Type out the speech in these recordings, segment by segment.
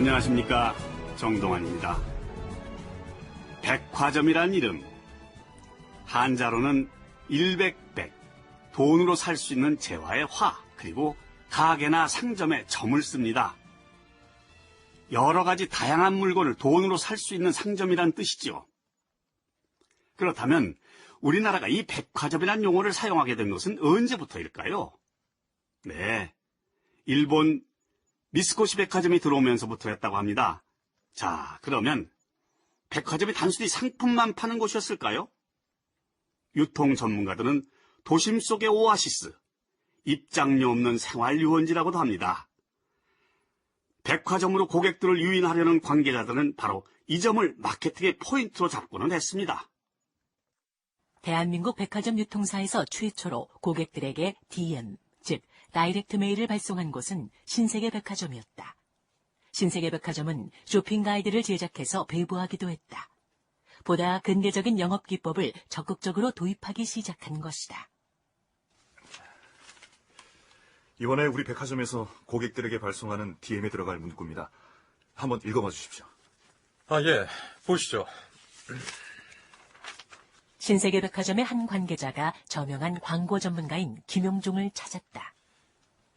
안녕하십니까 정동환입니다. 백화점이란 이름 한자로는 일백백 돈으로 살 수 있는 재화의 화 그리고 가게나 상점에 점을 씁니다. 여러 가지 다양한 물건을 돈으로 살 수 있는 상점이란 뜻이죠. 그렇다면 우리나라가 이 백화점이란 용어를 사용하게 된 것은 언제부터일까요? 네. 일본 미스코시 백화점이 들어오면서부터였다고 합니다. 자, 그러면 백화점이 단순히 상품만 파는 곳이었을까요? 유통 전문가들은 도심 속의 오아시스, 입장료 없는 생활 유원지라고도 합니다. 백화점으로 고객들을 유인하려는 관계자들은 바로 이 점을 마케팅의 포인트로 잡고는 했습니다. 대한민국 백화점 유통사에서 최초로 고객들에게 DM, 즉 다이렉트 메일을 발송한 곳은 신세계 백화점이었다. 신세계 백화점은 쇼핑 가이드를 제작해서 배부하기도 했다. 보다 근대적인 영업 기법을 적극적으로 도입하기 시작한 것이다. 이번에 우리 백화점에서 고객들에게 발송하는 DM에 들어갈 문구입니다. 한번 읽어봐 주십시오. 아, 예. 보시죠. 신세계 백화점의 한 관계자가 저명한 광고 전문가인 김용종을 찾았다.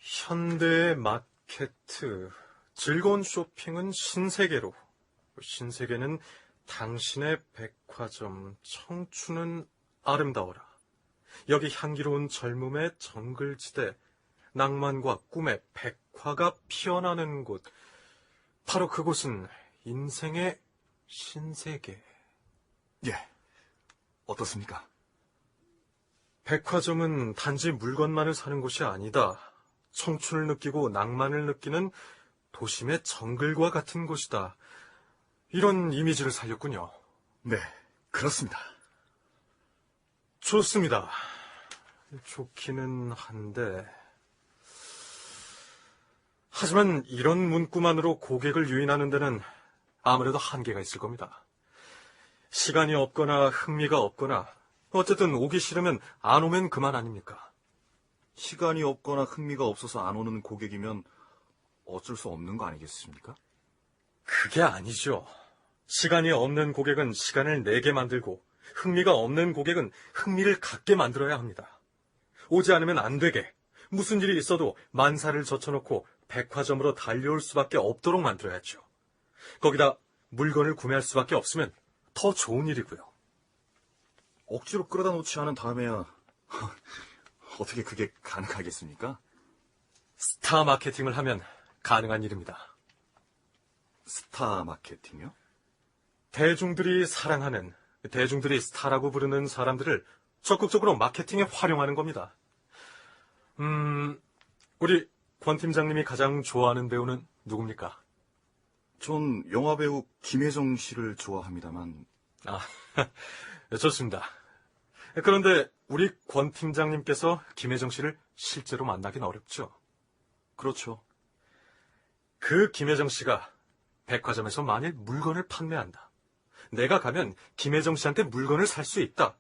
현대의 마케트. 즐거운 쇼핑은 신세계로. 신세계는 당신의 백화점. 청춘은 아름다워라. 여기 향기로운 젊음의 정글지대. 낭만과 꿈의 백화가 피어나는 곳. 바로 그곳은 인생의 신세계. 예. 어떻습니까? 백화점은 단지 물건만을 사는 곳이 아니다. 청춘을 느끼고 낭만을 느끼는 도심의 정글과 같은 곳이다. 이런 이미지를 살렸군요. 네, 그렇습니다. 좋습니다. 좋기는 한데. 하지만 이런 문구만으로 고객을 유인하는 데는 아무래도 한계가 있을 겁니다. 시간이 없거나 흥미가 없거나 어쨌든 오기 싫으면 안 오면 그만 아닙니까? 시간이 없거나 흥미가 없어서 안 오는 고객이면 어쩔 수 없는 거 아니겠습니까? 그게 아니죠. 시간이 없는 고객은 시간을 내게 만들고 흥미가 없는 고객은 흥미를 갖게 만들어야 합니다. 오지 않으면 안 되게 무슨 일이 있어도 만사를 젖혀놓고 백화점으로 달려올 수밖에 없도록 만들어야죠. 거기다 물건을 구매할 수밖에 없으면 더 좋은 일이고요. 억지로 끌어다 놓지 않은 다음에야 어떻게 그게 가능하겠습니까? 스타 마케팅을 하면 가능한 일입니다. 스타 마케팅요? 대중들이 사랑하는, 대중들이 스타라고 부르는 사람들을 적극적으로 마케팅에 활용하는 겁니다. 음, 우리 권 팀장님이 가장 좋아하는 배우는 누굽니까? 전 영화배우 김혜정 씨를 좋아합니다만 아, 좋습니다. 그런데 우리 권 팀장님께서 김혜정 씨를 실제로 만나긴 어렵죠. 그렇죠. 그 김혜정 씨가 백화점에서 만일 물건을 판매한다. 내가 가면 김혜정 씨한테 물건을 살 수 있다.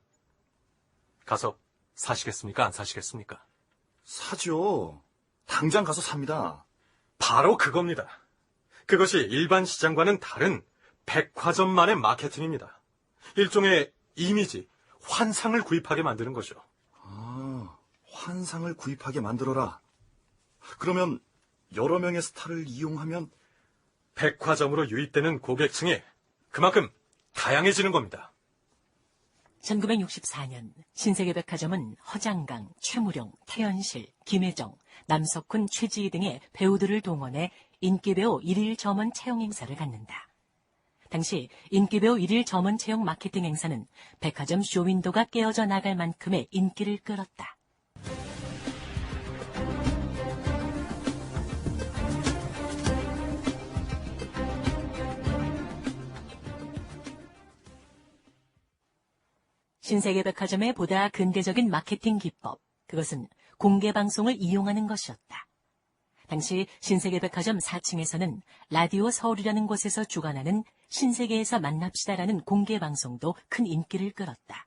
가서 사시겠습니까? 안 사시겠습니까? 사죠. 당장 가서 삽니다. 바로 그겁니다. 그것이 일반 시장과는 다른 백화점만의 마케팅입니다. 일종의 이미지, 환상을 구입하게 만드는 거죠. 아, 환상을 구입하게 만들어라. 그러면 여러 명의 스타를 이용하면 백화점으로 유입되는 고객층이 그만큼 다양해지는 겁니다. 1964년 신세계 백화점은 허장강, 최무룡, 태연실, 김혜정, 남석훈, 최지희 등의 배우들을 동원해 인기배우 일일 점원 채용 행사를 갖는다. 당시 인기배우 일일 점원 채용 마케팅 행사는 백화점 쇼윈도가 깨어져 나갈 만큼의 인기를 끌었다. 신세계 백화점의 보다 근대적인 마케팅 기법, 그것은 공개 방송을 이용하는 것이었다. 당시 신세계백화점 4층에서는 라디오 서울이라는 곳에서 주관하는 신세계에서 만납시다라는 공개 방송도 큰 인기를 끌었다.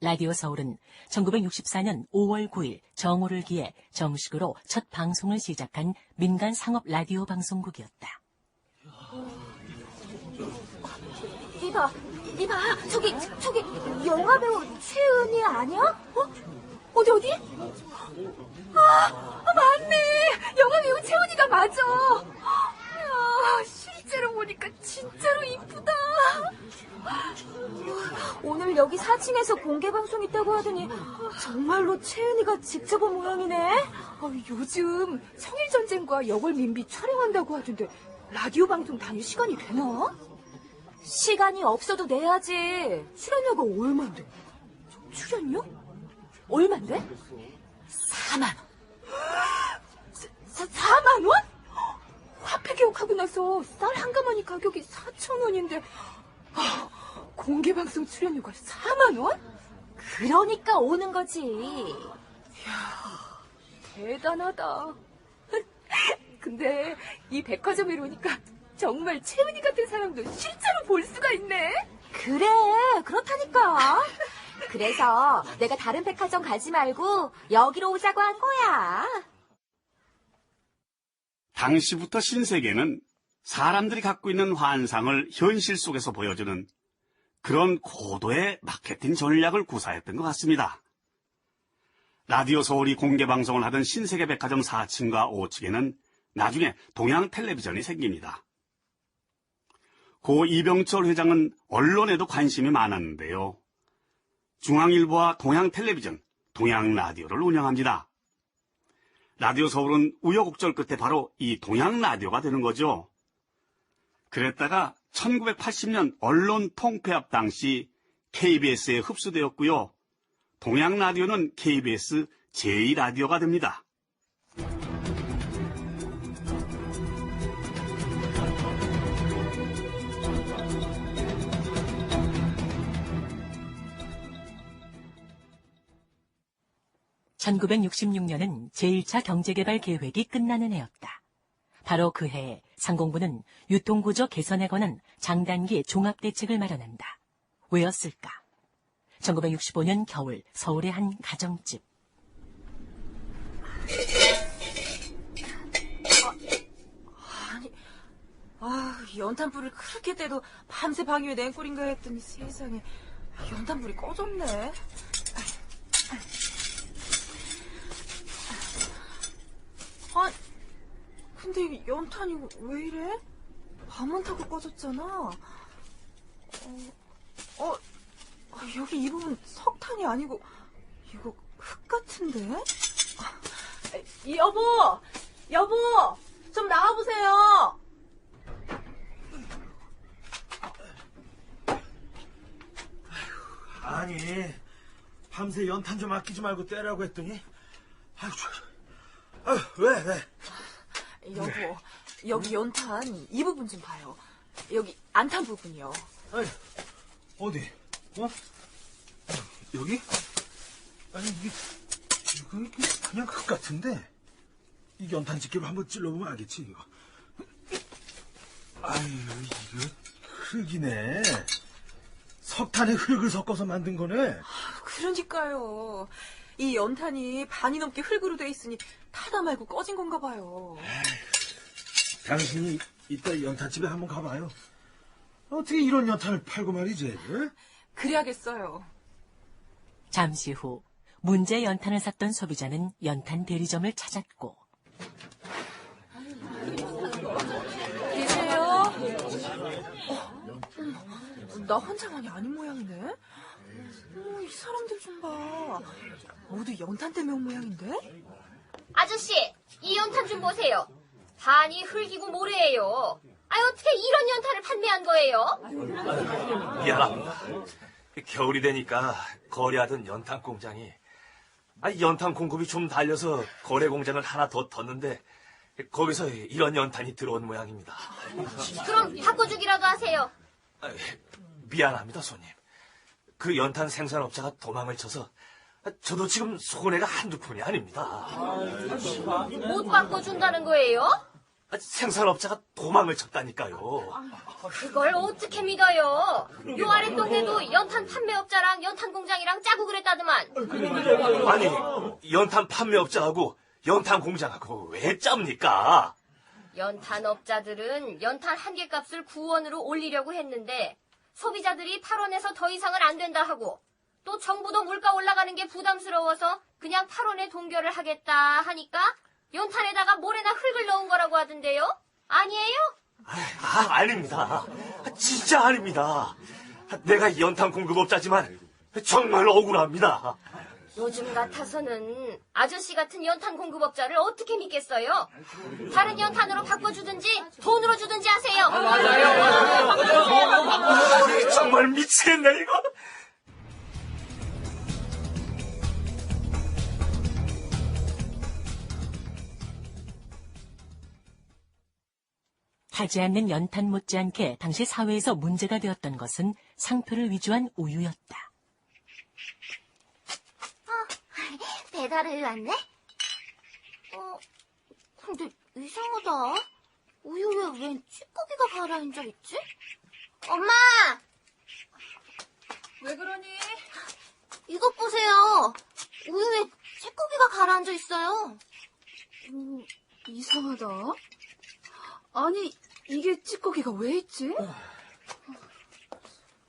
라디오 서울은 1964년 5월 9일 정오를 기해 정식으로 첫 방송을 시작한 민간 상업 라디오 방송국이었다. 이봐, 이봐, 저기, 저기, 영화 배우 최은희 아니야? 어? 어디, 어디? 아, 아, 맞네! 영화 배우 최은희가 맞아! 야, 실제로 보니까 진짜로 이쁘다! 오늘 여기 4층에서 공개 방송 있다고 하더니 정말로 최은희가 직접 온 모양이네? 어, 요즘 청일전쟁과 여골 민비 촬영한다고 하던데 라디오 방송 다닐 시간이 되나? 시간이 없어도 내야지. 출연료가 얼만데? 출연료? 얼만데? 4만 원. 사, 4만 원? 화폐 개혁하고 나서 쌀 한 가마니 가격이 4천 원인데 아, 공개 방송 출연료가 4만 원? 그러니까 오는 거지. 대단하다. 근데 이 백화점에 오니까 정말 채은이 같은 사람도 실제로 볼 수가 있네. 그래, 그렇다니까. 그래서 내가 다른 백화점 가지 말고 여기로 오자고 한 거야. 당시부터 신세계는 사람들이 갖고 있는 환상을 현실 속에서 보여주는 그런 고도의 마케팅 전략을 구사했던 것 같습니다. 라디오 서울이 공개 방송을 하던 신세계 백화점 4층과 5층에는 나중에 동양 텔레비전이 생깁니다. 고 이병철 회장은 언론에도 관심이 많았는데요. 중앙일보와 동양 텔레비전, 동양 라디오를 운영합니다. 라디오 서울은 우여곡절 끝에 바로 이 동양 라디오가 되는 거죠. 그랬다가 1980년 언론 통폐합 당시 KBS에 흡수되었고요. 동양 라디오는 KBS 제2라디오가 됩니다. (1966년은) 제1차 경제개발 계획이 끝나는 해였다. 바로 그 해에 상공부는 유통구조 개선에 관한 장단기 종합대책을 마련한다. 왜였을까? 1965년 겨울 서울의 한 가정집. 아, 연탄불을 그렇게 떼도 밤새 방위에 냉골인가 했더니 세상에 연탄불이 꺼졌네. 아, 근데 이 연탄이 왜 이래? 밤은 타고 꺼졌잖아. 어, 어, 아, 여기 이 부분 석탄이 아니고 이거 흙 같은데? 아, 여보, 여보, 좀 나와 보세요. 아니, 밤새 연탄 좀 아끼지 말고 떼라고 했더니, 아유, 저, 아유, 왜, 왜? 여보, 여기 연탄 이 부분 좀 봐요. 여기 안탄 부분이요. 아니, 어디? 어? 여기? 아니, 이게, 이거, 이게 그냥 흙 같은데? 이 연탄 집게로 한번 찔러보면 알겠지, 이거. 아유, 이거 흙이네. 석탄에 흙을 섞어서 만든 거네. 그러니까요. 이 연탄이 반이 넘게 흙으로 돼 있으니 타다 말고 꺼진 건가 봐요. 당신이 이따 연탄집에 한번 가봐요. 어떻게 이런 연탄을 팔고 말이지? 에? 그래야겠어요. 잠시 후 문제 연탄을 샀던 소비자는 연탄 대리점을 찾았고 계세요? 어, 나 혼자만이 아닌 모양이네? 어, 이 사람들 좀 봐. 모두 연탄 때문에 온 모양인데? 아저씨, 이 연탄 좀 보세요. 반이 흙이고 모래예요. 아 어떻게 이런 연탄을 판매한 거예요? 미안합니다. 겨울이 되니까 거래하던 연탄 공장이 아, 연탄 공급이 좀 달려서 거래 공장을 하나 더 뒀는데 거기서 이런 연탄이 들어온 모양입니다. 그럼 바꿔주기라도 하세요. 아, 미안합니다, 손님. 그 연탄 생산업자가 도망을 쳐서 저도 지금 손해가 한두 푼이 아닙니다. 못 바꿔준다는 거예요? 아, 생산업자가 도망을 쳤다니까요. 그걸 어떻게 믿어요? 요 아랫동네도 연탄 판매업자랑 연탄 공장이랑 짜고 그랬다더만. 아니, 연탄 판매업자하고 연탄 공장하고 왜 짭니까? 연탄업자들은 연탄 한 개 값을 9원으로 올리려고 했는데 소비자들이 8원에서 더 이상은 안 된다 하고 또 정부도 물가 올라가는 게 부담스러워서 그냥 8원에 동결을 하겠다 하니까 연탄에다가 모래나 흙을 넣은 거라고 하던데요? 아니에요? 아, 아닙니다. 진짜 아닙니다. 내가 연탄 공급업자지만 정말 억울합니다. 요즘 같아서는 아저씨 같은 연탄 공급업자를 어떻게 믿겠어요? 다른 연탄으로 바꿔주든지 돈으로 주든지 하세요. 정말 미치겠네, 이거. 타지 않는 연탄 못지않게 당시 사회에서 문제가 되었던 것은 상표를 위주한 우유였다. 배달을 왔네? 어, 근데 이상하다. 우유에 웬 찌꺼기가 가라앉아 있지? 엄마! 왜 그러니? 이것 보세요. 우유에 찌꺼기가 가라앉아 있어요. 음, 이상하다. 아니, 이게 찌꺼기가 왜 있지?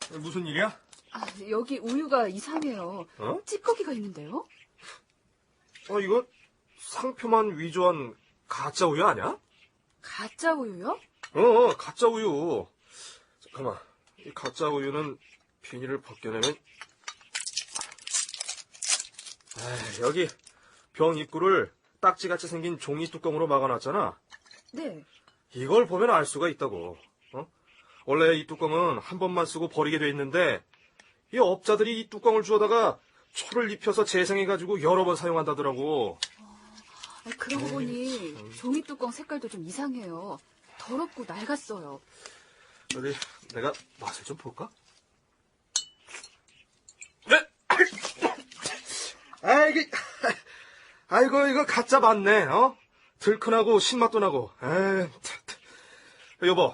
무슨 일이야? 아, 여기 우유가 이상해요. 어? 찌꺼기가 있는데요? 어, 이거 상표만 위조한 가짜 우유 아니야? 가짜 우유요? 어, 가짜 우유. 잠깐만. 이 가짜 우유는 비닐을 벗겨내면 아, 여기 병 입구를 딱지같이 생긴 종이 뚜껑으로 막아놨잖아. 네. 이걸 보면 알 수가 있다고. 어? 원래 이 뚜껑은 한 번만 쓰고 버리게 돼 있는데 이 업자들이 이 뚜껑을 주워다가 초를 입혀서 재생해가지고 여러 번 사용한다더라고. 아, 그러고 보니 종이 뚜껑 색깔도 좀 이상해요. 더럽고 낡았어요. 어디 내가 맛을 좀 볼까? 네. 아 이게 아이고 이거 가짜 맞네. 어? 들큰하고 신맛도 나고. 에이. 여보,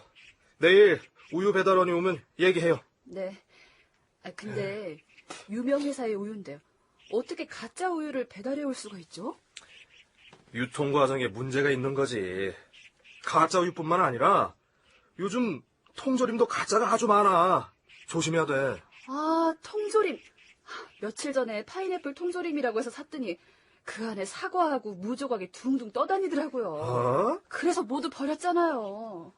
내일 우유 배달원이 오면 얘기해요. 네. 아, 근데 유명 회사의 우유인데요. 어떻게 가짜 우유를 배달해 올 수가 있죠? 유통 과정에 문제가 있는 거지. 가짜 우유뿐만 아니라 요즘 통조림도 가짜가 아주 많아. 조심해야 돼. 아, 통조림. 며칠 전에 파인애플 통조림이라고 해서 샀더니 그 안에 사과하고 무조각이 둥둥 떠다니더라고요. 어? 그래서 모두 버렸잖아요.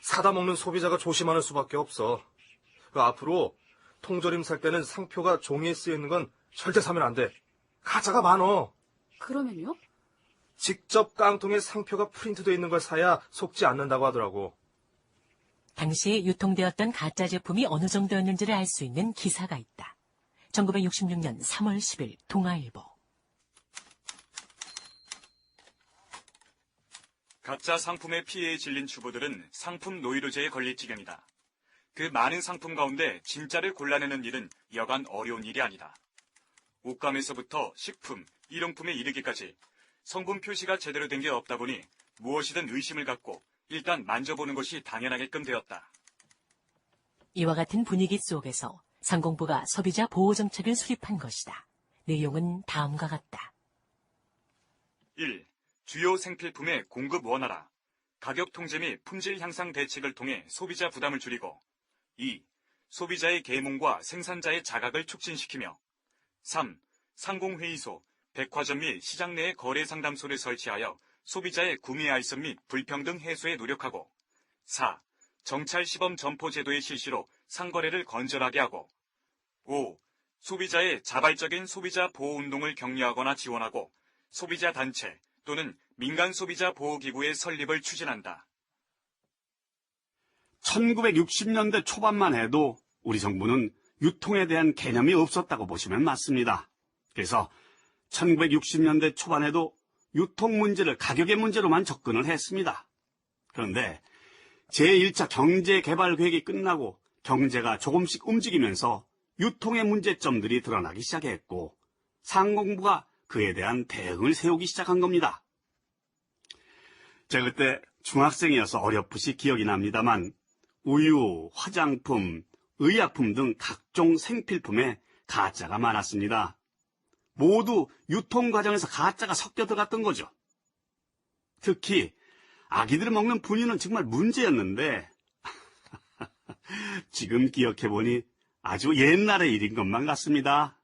사다 먹는 소비자가 조심하는 수밖에 없어. 그 앞으로 통조림 살 때는 상표가 종이에 쓰여 있는 건 절대 사면 안 돼. 가짜가 많어. 그러면요? 직접 깡통에 상표가 프린트되어 있는 걸 사야 속지 않는다고 하더라고. 당시 유통되었던 가짜 제품이 어느 정도였는지를 알 수 있는 기사가 있다. 1966년 3월 10일 동아일보. 가짜 상품의 피해에 질린 주부들은 상품 노이로제에 걸릴 지경이다. 그 많은 상품 가운데 진짜를 골라내는 일은 여간 어려운 일이 아니다. 옷감에서부터 식품, 일용품에 이르기까지 성분 표시가 제대로 된 게 없다 보니 무엇이든 의심을 갖고 일단 만져보는 것이 당연하게끔 되었다. 이와 같은 분위기 속에서 상공부가 소비자 보호 정책을 수립한 것이다. 내용은 다음과 같다. 1. 주요 생필품의 공급 원활화. 가격 통제 및 품질 향상 대책을 통해 소비자 부담을 줄이고 2. 소비자의 계몽과 생산자의 자각을 촉진시키며 3. 상공회의소, 백화점 및 시장 내에 거래 상담소를 설치하여 소비자의 구매 알선 및 불평등 해소에 노력하고 4. 정찰 시범 점포 제도의 실시로 상거래를 건전하게 하고 5. 소비자의 자발적인 소비자 보호 운동을 격려하거나 지원하고 소비자 단체 또는 민간 소비자 보호기구의 설립을 추진한다. 1960년대 초반만 해도 우리 정부는 유통에 대한 개념이 없었다고 보시면 맞습니다. 그래서 1960년대 초반에도 유통 문제를 가격의 문제로만 접근을 했습니다. 그런데 제1차 경제개발 계획이 끝나고 경제가 조금씩 움직이면서 유통의 문제점들이 드러나기 시작했고 상공부가 그에 대한 대응을 세우기 시작한 겁니다. 제가 그때 중학생이어서 어렴풋이 기억이 납니다만 우유, 화장품, 의약품 등 각종 생필품에 가짜가 많았습니다. 모두 유통 과정에서 가짜가 섞여 들어갔던 거죠. 특히 아기들이 먹는 분유는 정말 문제였는데 지금 기억해보니 아주 옛날의 일인 것만 같습니다.